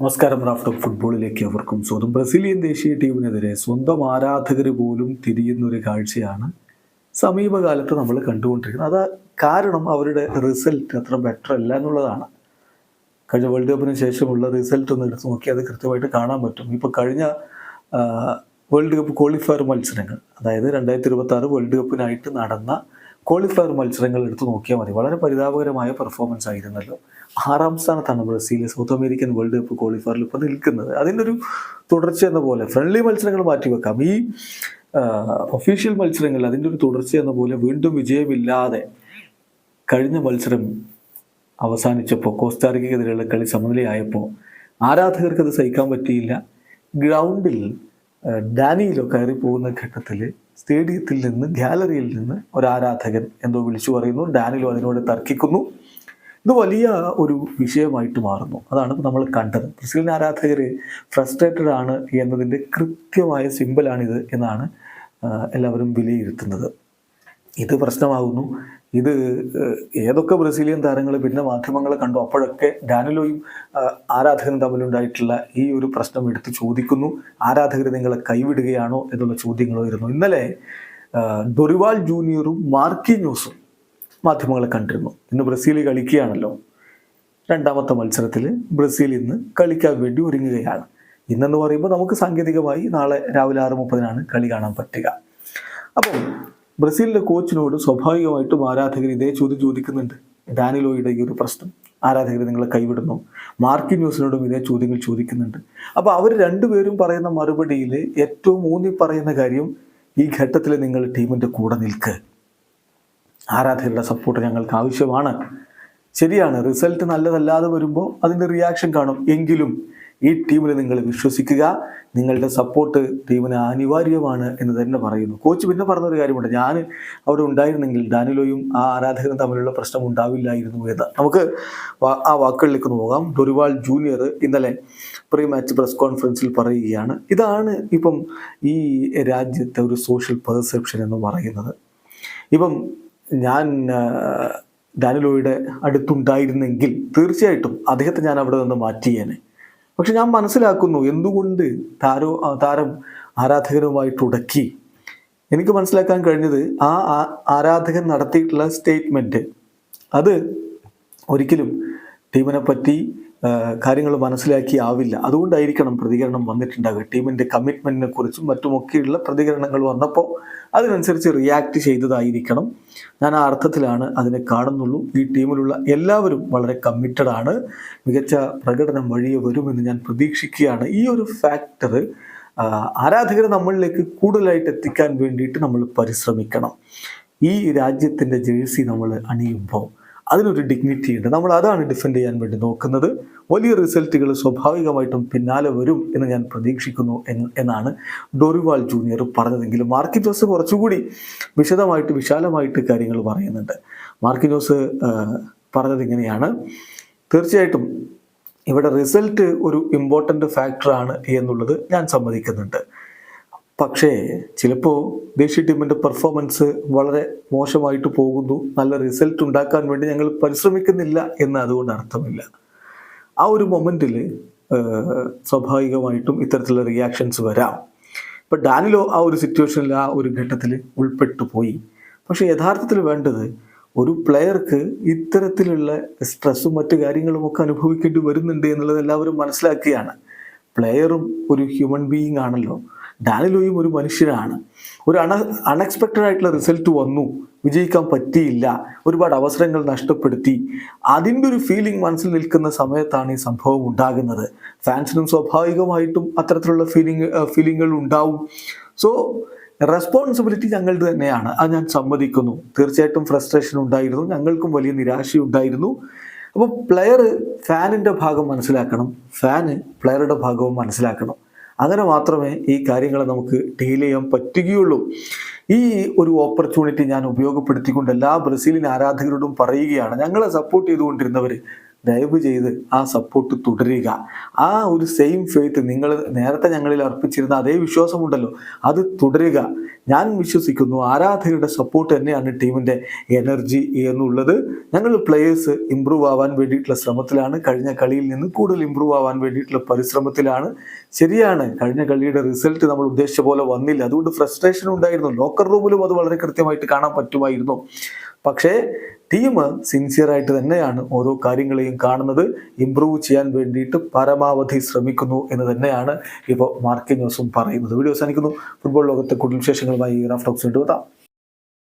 നമസ്കാരം റാഫ്റ്റ് ഫുട്ബോളിലേക്ക് അവർക്കും സ്വന്തം ബ്രസീലിയൻ ദേശീയ ടീമിനെതിരെ സ്വന്തം ആരാധകർ പോലും തിരിയുന്നൊരു കാഴ്ചയാണ് സമീപകാലത്ത് നമ്മൾ കണ്ടുകൊണ്ടിരിക്കുന്നത്. അത് കാരണം അവരുടെ റിസൾട്ട് അത്ര ബെറ്റർ അല്ല എന്നുള്ളതാണ്. കഴിഞ്ഞ വേൾഡ് കപ്പിന് ശേഷമുള്ള റിസൾട്ട് ഒന്ന് എടുത്ത് നോക്കിയാൽ അത് കൃത്യമായിട്ട് കാണാൻ പറ്റും. ഇപ്പോൾ കഴിഞ്ഞ വേൾഡ് കപ്പ് ക്വാളിഫയർ മത്സരങ്ങൾ അതായത് രണ്ടായിരത്തി ഇരുപത്തി വേൾഡ് കപ്പിനായിട്ട് നടന്ന ക്വാളിഫയർ മത്സരങ്ങൾ എടുത്തു നോക്കിയാൽ മതി. വളരെ പരിതാപകരമായ പെർഫോമൻസ് ആയിരുന്നല്ലോ. ആറാം സ്ഥാനത്താണ് Brazil South American World Cup ക്വാളിഫയറിൽ ഇപ്പോൾ നിൽക്കുന്നത്. അതിന്റെ ഒരു തുടർച്ച എന്ന പോലെ ഫ്രണ്ട്ലി മത്സരങ്ങൾ മാറ്റിവെക്കാം ഈ ഒഫീഷ്യൽ മത്സരങ്ങൾ അതിന്റെ ഒരു തുടർച്ച എന്ന പോലെ വീണ്ടും വിജയമില്ലാതെ കഴിഞ്ഞ മത്സരം അവസാനിച്ചപ്പോൾ കോസ്റ്റാറിക്കെതിരെയുള്ള കളി സമനിലയായപ്പോൾ ആരാധകർക്ക് അത് സഹിക്കാൻ പറ്റിയില്ല. ഗ്രൗണ്ടിൽ ഡാനിയിലോ കയറി പോകുന്ന ഘട്ടത്തിൽ സ്റ്റേഡിയത്തിൽ നിന്ന് ഗാലറിയിൽ നിന്ന് ഒരു ആരാധകൻ എന്തോ വിളിച്ചു പറയുന്നു. ഡാനിലോ അതിനോട് തർക്കിക്കുന്നു. ഇത് വലിയ ഒരു വിഷയമായിട്ട് മാറുന്നു. അതാണ് നമ്മൾ കണ്ടത്. ബ്രസീലിൻ ആരാധകർ ഫ്രസ്ട്രേറ്റഡ് ആണ് എന്നതിന്റെ കൃത്യമായ സിമ്പിളാണിത് എന്നാണ് എല്ലാവരും വിലയിരുത്തുന്നത്. ഇത് പ്രശ്നമാകുന്നു. ഇത് ഏതൊക്കെ ബ്രസീലിയൻ താരങ്ങൾ പിന്നെ മാധ്യമങ്ങൾ കണ്ടു? അപ്പോഴൊക്കെ ഡാനിലോയും ആരാധകനും തമ്മിലുണ്ടായിട്ടുള്ള ഈ ഒരു പ്രശ്നം എടുത്തു ചോദിക്കുന്നു. ആരാധകർ നിങ്ങളെ കൈവിടുകയാണോ എന്നുള്ള ചോദ്യങ്ങൾ ഇന്നലെ ഡൊറിവാൾ ജൂനിയറും മാർക്കിന്യൂസും മാധ്യമങ്ങളെ കണ്ടിരുന്നു. ഇന്ന് ബ്രസീൽ കളിക്കുകയാണല്ലോ. രണ്ടാമത്തെ മത്സരത്തിൽ ബ്രസീൽ ഇന്ന് കളിക്കാൻ വേണ്ടി ഒരുങ്ങുകയാണ്. ഇന്നെന്ന് പറയുമ്പോൾ നമുക്ക് സാങ്കേതികമായി നാളെ രാവിലെ ആറ് മുപ്പതിനാണ് കളി കാണാൻ പറ്റുക. അപ്പം ബ്രസീലിന്റെ കോച്ചിനോട് സ്വാഭാവികമായിട്ടും ആരാധകർ ഇതേ ചോദ്യം ചോദിക്കുന്നുണ്ട്. ഡാനിലോയുടെ ഈ ഒരു പ്രശ്നം. ആരാധകർ നിങ്ങളെ കൈവിടുന്നു? മാർക്കി ന്യൂസിനോടും ഇതേ ചോദ്യങ്ങൾ ചോദിക്കുന്നുണ്ട്. അപ്പോൾ അവർ രണ്ടുപേരും പറയുന്ന മറുപടിയിൽ ഏറ്റവും ഊന്നി പറയുന്ന കാര്യം ഈ ഘട്ടത്തിൽ നിങ്ങൾ ടീമിന്റെ കൂടെ നിൽക്ക്. ആരാധകരുടെ സപ്പോർട്ട് ഞങ്ങൾക്ക് ആവശ്യമാണ്. ശരിയാണ്. റിസൾട്ട് നല്ലതല്ലാതെ വരുമ്പോൾ അതിന്റെ റിയാക്ഷൻ കാണും. എങ്കിലും ഈ ടീമിൽ നിങ്ങൾ വിശ്വസിക്കുക നിങ്ങളുടെ സപ്പോർട്ട് ടീമിന് അനിവാര്യമാണ് എന്ന് തന്നെ പറയുന്നു. കോച്ച് പിന്നെ പറഞ്ഞൊരു കാര്യമുണ്ട്. ഞാൻ അവിടെ ഉണ്ടായിരുന്നെങ്കിൽ ഡാനിലോയും ആ ആരാധകരും തമ്മിലുള്ള പ്രശ്നം ഉണ്ടാവില്ലായിരുന്നു എന്ന്. നമുക്ക് ആ വാക്കുകളിലേക്ക് നോക്കാം. ഡൊറിവാൾ ജൂനിയർ ഇന്നലെ പ്രീ മാച്ച് പ്രസ് കോൺഫറൻസിൽ പറയുകയാണ്. ഇതാണ് ഇപ്പം ഈ രാജ്യത്തെ ഒരു സോഷ്യൽ പെർസെപ്ഷൻ എന്ന് പറയുന്നത്. ഇപ്പം ഞാൻ ഡാനിലോയുടെ അടുത്തുണ്ടായിരുന്നെങ്കിൽ തീർച്ചയായിട്ടും അദ്ദേഹത്തെ ഞാൻ അവിടെ നിന്ന് മാറ്റിയേനെ. പക്ഷെ ഞാൻ മനസ്സിലാക്കുന്നു എന്തുകൊണ്ട് താരോ താരം ആരാധകരുമായിട്ട് ഉടക്കി എനിക്ക് മനസ്സിലാക്കാൻ കഴിഞ്ഞത് ആ- ആരാധകൻ നടത്തിയിട്ടുള്ള സ്റ്റേറ്റ്മെന്റ് അത് ഒരിക്കലും ടീമിനെ പറ്റി കാര്യങ്ങൾ മനസ്സിലാക്കി ആവില്ല. അതുകൊണ്ടായിരിക്കണം പ്രതികരണം വന്നിട്ടുണ്ടാകുക ടീമിന്റെ കമ്മിറ്റ്മെന്റിനെ കുറിച്ചും മറ്റുമൊക്കെയുള്ള പ്രതികരണങ്ങൾ വന്നപ്പോൾ അതിനനുസരിച്ച് റിയാക്ട് ചെയ്തതായിരിക്കണം. ഞാൻ ആ അർത്ഥത്തിലാണ് അതിനെ കാണുന്നുള്ളൂ. ഈ ടീമിലുള്ള എല്ലാവരും വളരെ കമ്മിറ്റഡ് ആണ്. മികച്ച പ്രകടനം വഴിയെ വരുമെന്ന് ഞാൻ പ്രതീക്ഷിക്കുകയാണ്. ഈ ഒരു ഫാക്ടർ ആരാധകരെ നമ്മളിലേക്ക് കൂടുതലായിട്ട് എത്തിക്കാൻ വേണ്ടിയിട്ട് നമ്മൾ പരിശ്രമിക്കണം. ഈ രാജ്യത്തിന്റെ ജേഴ്സി നമ്മൾ അണിയുമ്പോൾ അതിനൊരു ഡിഗ്നിറ്റി ഉണ്ട്. നമ്മൾ അതാണ് ഡിഫെൻഡ് ചെയ്യാൻ വേണ്ടി നോക്കുന്നത്. വലിയ റിസൾട്ടുകൾ സ്വാഭാവികമായിട്ടും പിന്നാലെ വരും എന്ന് ഞാൻ പ്രതീക്ഷിക്കുന്നു എന്ന് എന്നാണ് ഡോറിവാൾ ജൂനിയർ പറഞ്ഞതെങ്കിലും മാർക്കിറ്റോസ് കുറച്ചുകൂടി വിശദമായിട്ട് വിശാലമായിട്ട് കാര്യങ്ങൾ പറയുന്നുണ്ട്. മാർക്കിനോസ് പറഞ്ഞത് ഇങ്ങനെയാണ്. തീർച്ചയായിട്ടും ഇവിടെ റിസൾട്ട് ഒരു ഇമ്പോർട്ടന്റ് ഫാക്ടറാണ് എന്നുള്ളത് ഞാൻ സമ്മതിക്കുന്നുണ്ട്. പക്ഷേ ചിലപ്പോൾ ദേശീയ ടീമിന്റെ പെർഫോമൻസ് വളരെ മോശമായിട്ട് പോകുന്നു. നല്ല റിസൾട്ട് ഉണ്ടാക്കാൻ വേണ്ടി ഞങ്ങൾ പരിശ്രമിക്കുന്നില്ല എന്ന് അതുകൊണ്ട് അർത്ഥമില്ല. ആ ഒരു മൊമെന്റിൽ സ്വാഭാവികമായിട്ടും ഇത്തരത്തിലുള്ള റിയാക്ഷൻസ് വരാം. ഇപ്പം ഡാനിലോ ആ ഒരു സിറ്റുവേഷനിൽ ആ ഒരു ഘട്ടത്തിൽ ഉൾപ്പെട്ടു പോയി. പക്ഷേ യഥാർത്ഥത്തിൽ വേണ്ടത് ഒരു പ്ലെയർക്ക് ഇത്തരത്തിലുള്ള സ്ട്രെസ്സും മറ്റു കാര്യങ്ങളും ഒക്കെ അനുഭവിക്കേണ്ടി വരുന്നുണ്ട് എന്നുള്ളത് എല്ലാവരും മനസ്സിലാക്കുകയാണ് പ്ലെയറും ഒരു ഹ്യൂമൻ ബീയിങ് ആണല്ലോ. ഡാനിലോയും ഒരു മനുഷ്യനാണ് ഒരു അണ അൺഎക്സ്പെക്റ്റഡ് ആയിട്ടുള്ള റിസൾട്ട് വന്നു. വിജയിക്കാൻ പറ്റിയില്ല. ഒരുപാട് അവസരങ്ങൾ നഷ്ടപ്പെടുത്തി. അതിന്റെ ഒരു ഫീലിംഗ് മനസ്സിൽ നിൽക്കുന്ന സമയത്താണ് ഈ സംഭവം ഉണ്ടാകുന്നത്. ഫാൻസിനും സ്വാഭാവികമായിട്ടും അത്തരത്തിലുള്ള ഫീലിംഗ് ഫീലിങ്ങുകൾ ഉണ്ടാവും. സോ റെസ്പോൺസിബിലിറ്റി ഞങ്ങളുടെ തന്നെയാണ്. അത് ഞാൻ സമ്മതിക്കുന്നു. തീർച്ചയായിട്ടും ഫ്രസ്ട്രേഷൻ ഉണ്ടായിരുന്നു. ഞങ്ങൾക്കും വലിയ നിരാശയുണ്ടായിരുന്നു അപ്പോൾ പ്ലെയർ ഫാനിന്റെ ഭാഗം മനസ്സിലാക്കണം. ഫാന് പ്ലെയറുടെ ഭാഗവും മനസ്സിലാക്കണം. അങ്ങനെ മാത്രമേ ഈ കാര്യങ്ങൾ നമുക്ക് ഡീൽ ചെയ്യാൻ പറ്റുകയുള്ളൂ. ഈ ഒരു ഓപ്പർച്യൂണിറ്റി ഞാൻ ഉപയോഗപ്പെടുത്തിക്കൊണ്ട് എല്ലാ ബ്രസീലിൻ ആരാധകരോടും പറയുകയാണ്. ഞങ്ങളെ സപ്പോർട്ട് ചെയ്തുകൊണ്ടിരുന്നവർ ദയവ് ചെയ്ത് ആ സപ്പോർട്ട് തുടരുക. ആ ഒരു സെയിം ഫെയ്ത്ത് നിങ്ങൾ നേരത്തെ ഞങ്ങളിൽ അർപ്പിച്ചിരുന്ന അതേ വിശ്വാസമുണ്ടല്ലോ അത് തുടരുക. ഞാൻ വിശ്വസിക്കുന്നു ആരാധകരുടെ സപ്പോർട്ട് തന്നെയാണ് ടീമിന്റെ എനർജി എന്നുള്ളത്. ഞങ്ങൾ പ്ലെയേഴ്സ് ഇമ്പ്രൂവ് ആവാൻ വേണ്ടിയിട്ടുള്ള ശ്രമത്തിലാണ്. കഴിഞ്ഞ കളിയിൽ നിന്ന് കൂടുതൽ ഇമ്പ്രൂവ് ആവാൻ വേണ്ടിയിട്ടുള്ള പരിശ്രമത്തിലാണ്. ശരിയാണ് കഴിഞ്ഞ കളിയുടെ റിസൾട്ട് നമ്മൾ ഉദ്ദേശിച്ച പോലെ വന്നില്ല. അതുകൊണ്ട് ഫ്രസ്ട്രേഷൻ ഉണ്ടായിരുന്നു. ലോക്കർ റൂമിലും അത് വളരെ കൃത്യമായിട്ട് കാണാൻ പറ്റുമായിരുന്നു. പക്ഷേ ടീം സിൻസിയറായിട്ട് തന്നെയാണ് ഓരോ കാര്യങ്ങളെയും കാണുന്നത്. ഇമ്പ്രൂവ് ചെയ്യാൻ വേണ്ടിയിട്ട് പരമാവധി ശ്രമിക്കുന്നു എന്ന് തന്നെയാണ് ഇപ്പോൾ മാർക്കിന്യോസും പറയുന്നത്. വീഡിയോ അവസാനിക്കുന്നു. ഫുട്ബോൾ ലോകത്തെ കൂടുതൽ വിശേഷങ്ങളുമായി റാഫ് ടോക്സ് കൊണ്ടുവെത്താം